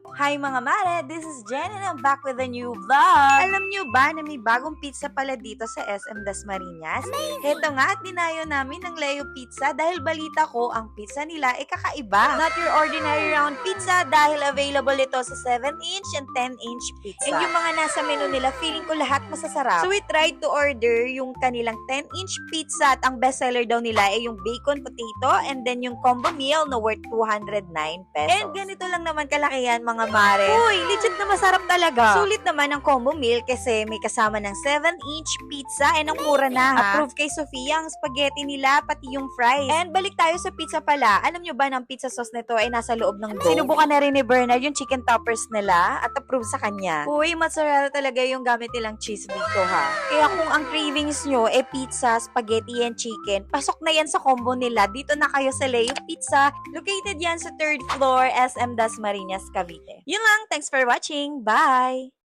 Hi mga mare! This is Jen and I'm back with a new vlog! Alam nyo ba na may bagong pizza pala dito sa SM Dasmariñas? Heto nga at dinayo namin ng Leo Pizza dahil balita ko ang pizza nila ay kakaiba. Not your ordinary round pizza dahil available ito sa 7-inch and 10-inch pizza. And yung mga nasa menu nila, feeling ko lahat masasarap. So we tried to order yung kanilang 10-inch pizza at ang bestseller daw nila ay yung bacon potato and then yung combo meal na worth 209 pesos. And ganito lang naman kalakihan mga mare. Uy, legit na masarap talaga. Sulit naman ang combo meal kasi may kasama ng 7-inch pizza and ang mura na ha. Approve kay Sofia ang spaghetti nila pati yung fries. And balik tayo sa pizza pala. Alam nyo ba ng pizza sauce nito ay nasa loob ng dough? Sinubukan na rin ni Bernard yung chicken toppers nila at approve sa kanya. Uy, mozzarella talaga yung gamit nilang cheese dito ha. Kaya kung ang cravings nyo eh pizza, spaghetti and chicken, pasok na yan sa combo nila. Dito na kayo sa Leo Pizza. Located yan sa third floor, SM Dasmariñas, Cavite. Yun lang. Thanks for watching. Bye!